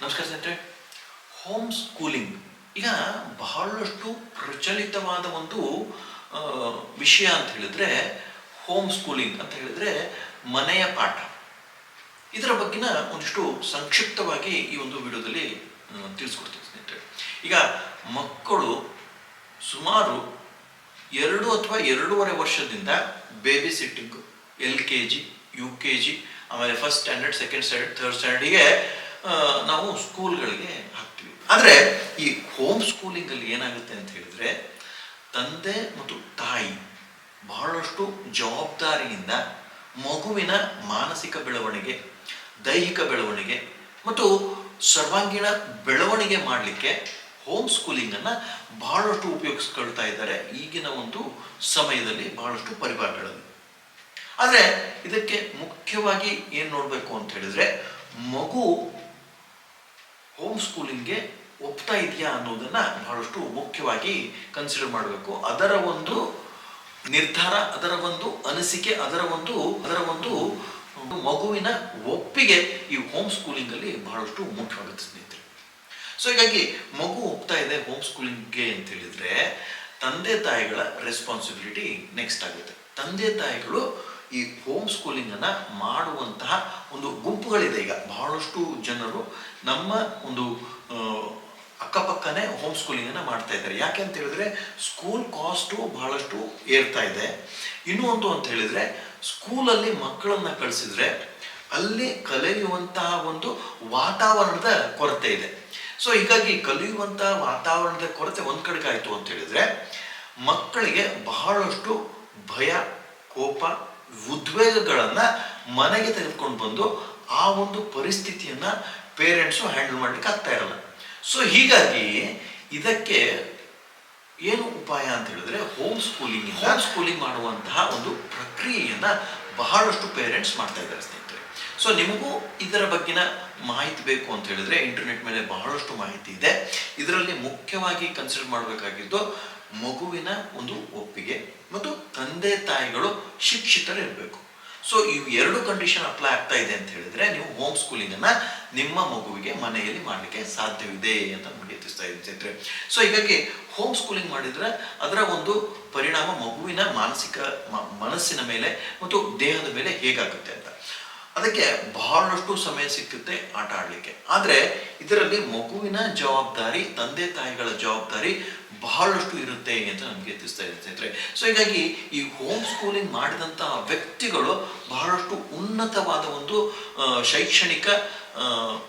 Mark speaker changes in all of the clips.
Speaker 1: ನಮಸ್ಕಾರ ಸ್ನೇಹಿತರೆ. Home schooling ಈಗ ಬಹಳಷ್ಟು ಪ್ರಚಲಿತವಾದ ಒಂದು ವಿಷಯ ಅಂತ ಹೇಳಿದ್ರೆ ಹೋಮ್ ಸ್ಕೂಲಿಂಗ್ ಅಂತ ಹೇಳಿದ್ರೆ ಮನೆಯ ಪಾಠ. ಇದರ ಬಗ್ಗಿನ ಒಂದಿಷ್ಟು ಸಂಕ್ಷಿಪ್ತವಾಗಿ ಈ ಒಂದು ವಿಡಿಯೋದಲ್ಲಿ ತಿಳಿಸ್ಕೊಡ್ತೀನಿ ಸ್ನೇಹಿತರೆ. ಈಗ ಮಕ್ಕಳು ಸುಮಾರು ಎರಡು ಅಥವಾ ಎರಡೂವರೆ ವರ್ಷದಿಂದ baby sitting L K G, U K G, ಆಮೇಲೆ first standard second standard third ಸ್ಟ್ಯಾಂಡರ್ಡಿಗೆ ನಾವು ಸ್ಕೂಲ್ಗಳಿಗೆ ಹಾಕ್ತೀವಿ. ಆದರೆ ಈ ಹೋಮ್ ಸ್ಕೂಲಿಂಗಲ್ಲಿ ಏನಾಗುತ್ತೆ ಅಂತ ಹೇಳಿದ್ರೆ ತಂದೆ ಮತ್ತು ತಾಯಿ ಬಹಳಷ್ಟು ಜವಾಬ್ದಾರಿಯಿಂದ ಮಗುವಿನ ಮಾನಸಿಕ ಬೆಳವಣಿಗೆ ದೈಹಿಕ ಬೆಳವಣಿಗೆ ಮತ್ತು ಸರ್ವಾಂಗೀಣ ಬೆಳವಣಿಗೆ ಮಾಡಲಿಕ್ಕೆ ಹೋಮ್ ಸ್ಕೂಲಿಂಗನ್ನು ಬಹಳಷ್ಟು ಉಪಯೋಗಿಸ್ಕೊಳ್ತಾ ಇದ್ದಾರೆ ಈಗಿನ ಒಂದು ಸಮಯದಲ್ಲಿ ಬಹಳಷ್ಟು ಪರಿವಾರಗಳಲ್ಲಿ ಆದರೆ ಇದಕ್ಕೆ ಮುಖ್ಯವಾಗಿ ಏನು ನೋಡಬೇಕು ಅಂತ ಹೇಳಿದ್ರೆ ಮಗು ಹೋಮ್ ಸ್ಕೂಲಿಂಗ್ಗೆ ಒಪ್ತಾ ಇದೆಯಾ ಅನ್ನೋದನ್ನ ಬಹಳಷ್ಟು ಮುಖ್ಯವಾಗಿ ಕನ್ಸಿಡರ್ ಮಾಡಬೇಕು. ಅದರ ಒಂದು ನಿರ್ಧಾರ, ಅದರ ಒಂದು ಅನಿಸಿಕೆ, ಅದರ ಒಂದು ಅದರ ಒಂದು ಮಗುವಿನ ಒಪ್ಪಿಗೆ ಈ ಹೋಮ್ ಸ್ಕೂಲಿಂಗ್ ಅಲ್ಲಿ ಬಹಳಷ್ಟು ಮುಖ್ಯವಾಗುತ್ತೆ ಸ್ನೇಹಿತರೆ. ಸೊ ಹೀಗಾಗಿ ಮಗು ಒಪ್ತಾ ಇದೆ ಹೋಮ್ ಸ್ಕೂಲಿಂಗ್ಗೆ ಅಂತ ಹೇಳಿದ್ರೆ ತಂದೆ ತಾಯಿಗಳ ರೆಸ್ಪಾನ್ಸಿಬಿಲಿಟಿ ನೆಕ್ಸ್ಟ್ ಆಗುತ್ತೆ. ತಂದೆ ತಾಯಿಗಳು ಈ ಹೋಮ್ ಸ್ಕೂಲಿಂಗ್ ಅನ್ನ ಮಾಡುವಂತಹ ಒಂದು ಗುಂಪುಗಳಿದೆ ಈಗ. ಬಹಳಷ್ಟು ಜನರು ನಮ್ಮ ಒಂದು ಅಕ್ಕಪಕ್ಕನೇ ಹೋಮ್ ಸ್ಕೂಲಿಂಗ್ ಅನ್ನ ಮಾಡ್ತಾ ಇದ್ದಾರೆ. ಯಾಕೆ ಅಂತ ಹೇಳಿದ್ರೆ ಸ್ಕೂಲ್ ಕಾಸ್ಟು ಬಹಳಷ್ಟು ಏರ್ತಾ ಇದೆ. ಇನ್ನೂ ಒಂದು ಅಂತ ಹೇಳಿದ್ರೆ ಸ್ಕೂಲಲ್ಲಿ ಮಕ್ಕಳನ್ನ ಕಳಿಸಿದ್ರೆ ಅಲ್ಲಿ ಕಲಿಯುವಂತಹ ಒಂದು ವಾತಾವರಣದ ಕೊರತೆ ಇದೆ. ಸೊ ಹೀಗಾಗಿ ಕಲಿಯುವಂತಹ ವಾತಾವರಣದ ಕೊರತೆ ಒಂದು ಕಡೆಗೆ ಆಯಿತು ಅಂತ ಹೇಳಿದ್ರೆ ಮಕ್ಕಳಿಗೆ ಬಹಳಷ್ಟು ಭಯ, ಕೋಪ ಉದ್ವೇಗಗಳನ್ನ ಮನೆಗೆ ತೆಗೆದುಕೊಂಡು ಬಂದು ಆ ಒಂದು ಪರಿಸ್ಥಿತಿಯನ್ನ ಪೇರೆಂಟ್ಸು ಹ್ಯಾಂಡಲ್ ಮಾಡ್ಲಿಕ್ಕೆ ಆಗ್ತಾ ಇರಲ್ಲ. ಸೊ ಹೀಗಾಗಿ ಇದಕ್ಕೆ ಏನು ಉಪಾಯ ಅಂತ ಹೇಳಿದ್ರೆ ಹೋಮ್ ಸ್ಕೂಲಿಂಗ್ ಹೋಮ್ ಸ್ಕೂಲಿಂಗ್ ಮಾಡುವಂತಹ ಒಂದು ಪ್ರಕ್ರಿಯೆಯನ್ನ ಬಹಳಷ್ಟು ಪೇರೆಂಟ್ಸ್ ಮಾಡ್ತಾ ಇದ್ದಾರೆ ಸ್ನೇಹಿತರೆ. ಸೊ ನಿಮಗೂ ಇದರ ಬಗ್ಗಿನ ಮಾಹಿತಿ ಬೇಕು ಅಂತ ಹೇಳಿದ್ರೆ ಇಂಟರ್ನೆಟ್ ಮೇಲೆ ಬಹಳಷ್ಟು ಮಾಹಿತಿ ಇದೆ. ಇದರಲ್ಲಿ ಮುಖ್ಯವಾಗಿ ಕನ್ಸಿಡರ್ ಮಾಡಬೇಕಾಗಿದ್ದು ಮಗುವಿನ ಒಂದು ಒಪ್ಪಿಗೆ ಮತ್ತು ತಂದೆ ತಾಯಿಗಳು ಶಿಕ್ಷಿತರಿರಬೇಕು. ಸೊ ಇವು ಎರಡು ಕಂಡೀಷನ್ ಅಪ್ಲೈ ಆಗ್ತಾ ಇದೆ ಅಂತ ಹೇಳಿದ್ರೆ ನೀವು ಹೋಮ್ ಸ್ಕೂಲಿಂಗ್ ಅನ್ನ ನಿಮ್ಮ ಮಗುವಿಗೆ ಮನೆಯಲ್ಲಿ ಮಾಡಲಿಕ್ಕೆ ಸಾಧ್ಯವಿದೆ ಅಂತ ನಮಗೆ ತಿಳಿಸ್ತಾ ಇದ್ದಾರೆ ಸೊ ಹೀಗಾಗಿ ಹೋಮ್ ಸ್ಕೂಲಿಂಗ್ ಮಾಡಿದ್ರೆ ಅದರ ಒಂದು ಪರಿಣಾಮ ಮಗುವಿನ ಮಾನಸಿಕ ಮನಸ್ಸಿನ ಮೇಲೆ ಮತ್ತು ದೇಹದ ಮೇಲೆ ಹೇಗಾಗುತ್ತೆ ಅಂತ. ಅದಕ್ಕೆ ಬಹಳಷ್ಟು ಸಮಯ ಸಿಕ್ಕುತ್ತೆ ಆಟ ಆಡಲಿಕ್ಕೆ. ಆದರೆ ಇದರಲ್ಲಿ ಮಗುವಿನ ಜವಾಬ್ದಾರಿ, ತಂದೆ ತಾಯಿಗಳ ಜವಾಬ್ದಾರಿ ಬಹಳಷ್ಟು ಇರುತ್ತೆ ಅಂತ ನಮಗೆ ತಿಳಿಸ್ತಾ ಇದೆ ಸ್ನೇಹಿತರೆ. ಸೊ ಹೀಗಾಗಿ ಈ ಹೋಮ್ ಸ್ಕೂಲಿಂಗ್ ಮಾಡಿದಂತಹ ವ್ಯಕ್ತಿಗಳು ಬಹಳಷ್ಟು ಉನ್ನತವಾದ ಒಂದು ಶೈಕ್ಷಣಿಕ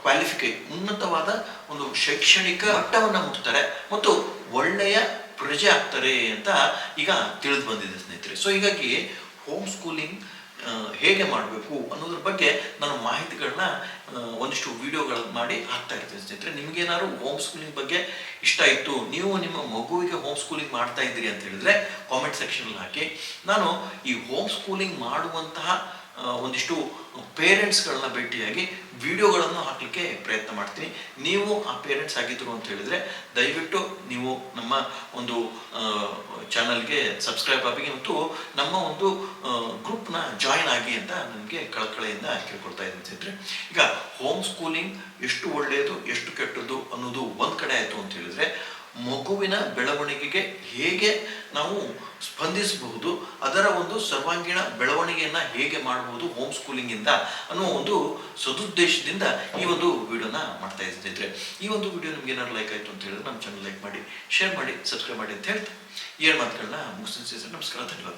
Speaker 1: ಕ್ವಾಲಿಫಿಕೇ ಉನ್ನತವಾದ ಒಂದು ಶೈಕ್ಷಣಿಕ ಮಟ್ಟವನ್ನು ಮುಟ್ತಾರೆ ಮತ್ತು ಒಳ್ಳೆಯ ಪ್ರಜೆ ಆಗ್ತಾರೆ ಅಂತ ಈಗ ತಿಳಿದು ಬಂದಿದೆ ಸ್ನೇಹಿತರೆ. ಸೊ ಹೀಗಾಗಿ ಹೋಮ್ ಸ್ಕೂಲಿಂಗ್ ಹೇಗೆ ಮಾಡಬೇಕು ಅನ್ನೋದ್ರ ಬಗ್ಗೆ ನಾನು ಮಾಹಿತಿಗಳನ್ನ ಒಂದಿಷ್ಟು ವಿಡಿಯೋಗಳನ್ನ ಮಾಡಿ ಹಾಕ್ತಾ ಇರ್ತೀನಿ ಸ್ನೇಹಿತರೆ. ನಿಮ್ಗೇನಾದ್ರು ಹೋಮ್ ಸ್ಕೂಲಿಂಗ್ ಬಗ್ಗೆ ಇಷ್ಟ ಇತ್ತು, ನೀವು ನಿಮ್ಮ ಮಗುವಿಗೆ ಹೋಮ್ ಸ್ಕೂಲಿಂಗ್ ಮಾಡ್ತಾ ಇದ್ದೀರಿ ಅಂತ ಹೇಳಿದ್ರೆ ಕಾಮೆಂಟ್ ಸೆಕ್ಷನ್ ಹಾಕಿ. ನಾನು ಈ ಹೋಮ್ ಸ್ಕೂಲಿಂಗ್ ಮಾಡುವಂತಹ ಒಂದಿಷ್ಟು ಪೇರೆಂಟ್ಸ್ಗಳನ್ನ ಭೇಟಿಯಾಗಿ ವಿಡಿಯೋಗಳನ್ನು ಹಾಕಲಿಕ್ಕೆ ಪ್ರಯತ್ನ ಮಾಡ್ತೀನಿ. ನೀವು ಆ ಪೇರೆಂಟ್ಸ್ ಆಗಿದ್ರು ಅಂತ ಹೇಳಿದ್ರೆ, ದಯವಿಟ್ಟು ನೀವು ನಮ್ಮ ಒಂದು ಚಾನಲ್ಗೆ ಸಬ್ಸ್ಕ್ರೈಬ್ ಆಗಿ ಮತ್ತು ನಮ್ಮ ಒಂದು ಗ್ರೂಪ್ನ ಜಾಯಿನ್ ಆಗಿ ಅಂತ ನನಗೆ ಕಳಕಳೆಯಿಂದ ಕೇಳ್ಕೊಳ್ತಾ ಇದ್ದೀನಿ ಸ್ನೇಹಿತರೆ. ಈಗ ಹೋಮ್ ಸ್ಕೂಲಿಂಗ್ ಎಷ್ಟು ಒಳ್ಳೆಯದು, ಎಷ್ಟು ಕೆಟ್ಟದ್ದು ಅನ್ನೋದು ಒಂದು ಕಡೆ ಆಯಿತು ಅಂತ ಹೇಳಿದ್ರೆ ಮಗುವಿನ ಬೆಳವಣಿಗೆಗೆ ಹೇಗೆ ನಾವು ಸ್ಪಂದಿಸಬಹುದು, ಅದರ ಒಂದು ಸರ್ವಾಂಗೀಣ ಬೆಳವಣಿಗೆಯನ್ನು ಹೇಗೆ ಮಾಡಬಹುದು ಹೋಮ್ ಸ್ಕೂಲಿಂಗ್ ಇಂದ ಅನ್ನೋ ಒಂದು ಸದುದ್ದೇಶದಿಂದ ಈ ಒಂದು ವಿಡಿಯೋನ ಮಾಡ್ತಾ ಇದ್ದಿದ್ರೆ. ಈ ಒಂದು ವಿಡಿಯೋ ನಿಮ್ಗೆ ಏನಾದ್ರು ಲೈಕ್ ಆಯ್ತು ಅಂತ ಹೇಳಿದ್ರೆ ನಮ್ಮ ಚಾನಲ್ ಲೈಕ್ ಮಾಡಿ ಶೇರ್ ಮಾಡಿ ಸಬ್ಸ್ಕ್ರೈಬ್ ಮಾಡಿ ಅಂತ ಹೇಳ್ತಾ. ಏನು ಮಾತುಗಳನ್ನ ಮುಗಿಸ್ತೀನಿ. ನಮಸ್ಕಾರ, ಧನ್ಯವಾದ.